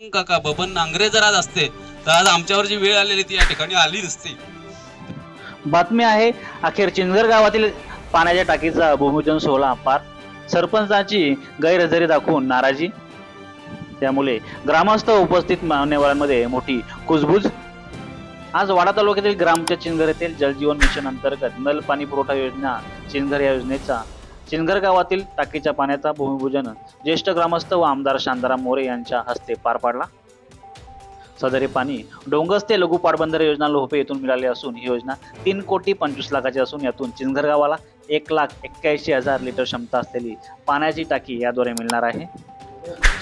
काका बबन नांगरे जर आज असते तर आज आमच्यावर जी वेळ आलेली ती या ठिकाणी आली नसती. बातमी आहे अखेर चिंचगड गावातील पाण्याच्या टाकीचा भूमिपूजन सोहळा पार. सरपंचाची गैरहजेरी दाखवून नाराजी. त्यामुळे ग्रामस्थ उपस्थित मान्यवरांमध्ये मोठी कुजबुज. आज वाडा तालुक्यातील ग्रामच्या चिंचघर येथील जलजीवन मिशन अंतर्गत नल पाणी पुरवठा योजना चिंचघर या योजनेचा चिनघर गावातील टाकीच्या पाण्याचा भूमिपूजन ज्येष्ठ ग्रामस्थ व आमदार शांताराम मोरे यांच्या हस्ते पार पाडला. सदरी पाणी डोंगस ते लघु पाटबंधारे योजना लोहपे येथून मिळाले असून ही योजना तीन कोटी पंचवीस लाखाची असून यातून चिनघर गावाला एक लाख एक्क्याऐंशी हजार लिटर क्षमता असलेली पाण्याची टाकी याद्वारे मिळणार आहे.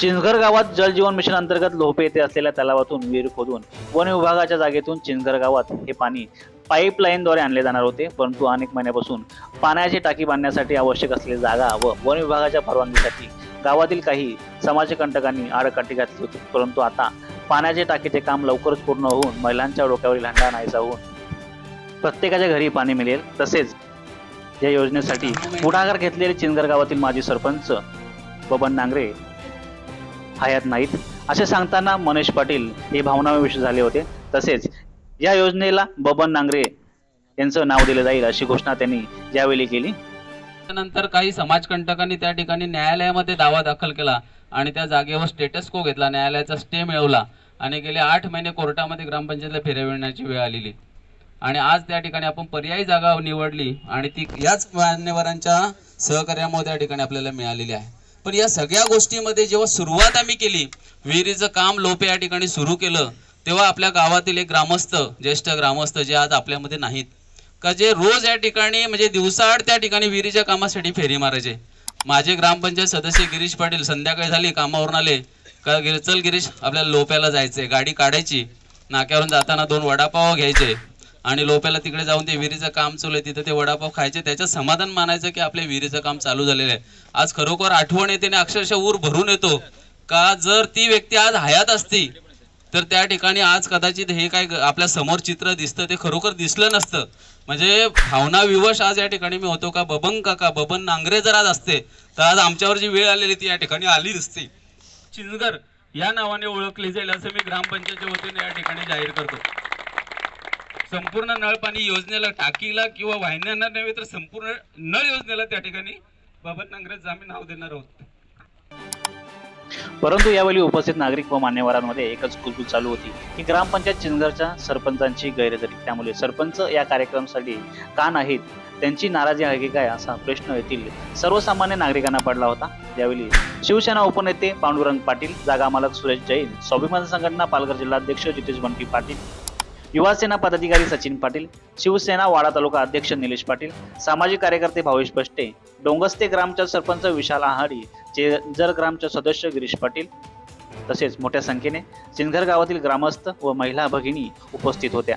चिंचघर गावात जलजीवन मिशन अंतर्गत लोहपे येथे असलेल्या तलावातून विहीर खोदून वन विभागाच्या जागेतून चिंचघर गावात हे पाणी पाईपलाईनद्वारे आणले जाणार होते. परंतु अनेक महिन्यापासून पाण्याची टाकी बांधण्यासाठी आवश्यक असलेली जागा व वन विभागाच्या परवानगीसाठी गावातील काही समाजकंटकांनी आडकाठी घातली होती. परंतु आता पाण्याचे टाकीचे काम लवकरच पूर्ण होऊन महिलांच्या डोक्यावरील हंडा नाहीसा होऊन प्रत्येकाच्या घरी पाणी मिळेल. तसेच या योजनेसाठी पुढाकार घेतलेले चिंचगड गावातील माजी सरपंच बबन नांगरे हयात नाहीत. असे सांगताना मनीष पाटील हे भावनाविष विषय झाले होते. तसेच या योजनेला बबन नांगरे यांचं नाव दिलं जाईल अशी घोषणा त्यांनी यावेळी केली. त्यानंतर काही समाजकंटकांनी त्या ठिकाणी न्यायालयामध्ये दावा दाखल केला आणि त्या जागेवर स्टेटस को घेतला न्यायालयाचा स्टे मिळवला आणि गेले आठ महिने कोर्टामध्ये ग्रामपंचायतला फिरविण्याची वेळ आलेली. आणि आज त्या ठिकाणी आपण पर्यायी जागा निवडली आणि ती याच मान्यवरांच्या सहकार्यामुळे त्या ठिकाणी आपल्याला मिळालेली आहे. पण या सगळ्या गोष्टीमध्ये जेव्हा सुरुवात आम्ही केली विहिरीचं काम लोपे या ठिकाणी सुरू केलं तेव्हा आपल्या गावातील एक ग्रामस्थ ज्येष्ठ ग्रामस्थ जे आज आपल्यामध्ये नाहीत का जे रोज या ठिकाणी म्हणजे दिवसाआड त्या ठिकाणी विहिरीच्या कामासाठी फेरी मारायचे. माझे ग्रामपंचायत सदस्य गिरीश पाटील संध्याकाळी झाली कामावरून आले का गिर चल गिरीश आपल्याला लोप्याला जायचे गाडी काढायची नाक्यावरून जाताना दोन वडापाव घ्यायचे आणि लोप्याला तिकडे जाऊन ते विहिरीचं काम चालू आहे तिथं ते वडापाव खायचे त्याचं समाधान मानायचं की आपल्या विहिरीचं काम चालू झालेलं आहे. आज खरोखर आठवण येते आणि अक्षरशः ऊर भरून येतो का जर ती व्यक्ती आज हयात असती तर त्या ठिकाणी आज कदाचित हे काय ग- आपल्यासमोर चित्र दिसतं ते खरोखर दिसलं नसतं. म्हणजे भावना विवश आज या ठिकाणी मी होतो का बबन काका बबन नांगरे जर आज असते तर आज आमच्यावर जी वेळ आलेली ती या ठिकाणी आली दिसते चिंचगर या नावाने ओळखली जाईल असं मी ग्रामपंचायतच्या वतीने या ठिकाणी जाहीर करतो. संपूर्ण नळ पाणी योजनेला टाकीला किंवा वाहिन्यांना नव्हे तर संपूर्ण नळ योजनेला त्या ठिकाणी बाबत नांगरेच आम्ही नाव देणार आहोत. परंतु यावेळी उपस्थित नागरिक व मान्यवरांमध्ये एकच कुलकुल चालू होती की ग्रामपंचायत चिंचगडच्या सरपंचांची गैरहजेरी. त्यामुळे सरपंच या कार्यक्रमासाठी का नाहीत त्यांची नाराजी आहे की काय असा प्रश्न येथील सर्वसामान्य नागरिकांना पडला होता. यावेळी शिवसेना उपनेते पांडुरंग पाटील जागा मालक सुरेश जैन स्वाभिमान संघटना पालघर जिल्हाध्यक्ष जितेश बंटी पाटील युवासेना पदाधिकारी सचिन पाटील शिवसेना वाडा तालुका अध्यक्ष निलेश पाटील सामाजिक कार्यकर्ते भावेश बष्टे डोंगस्ते ग्रामच्या सरपंच विशाल आहाडी चेजर ग्रामचे सदस्य गिरीश पाटील तसेच मोठ्या संख्येने सिंधर गावातील ग्रामस्थ व महिला भगिनी उपस्थित होत्या.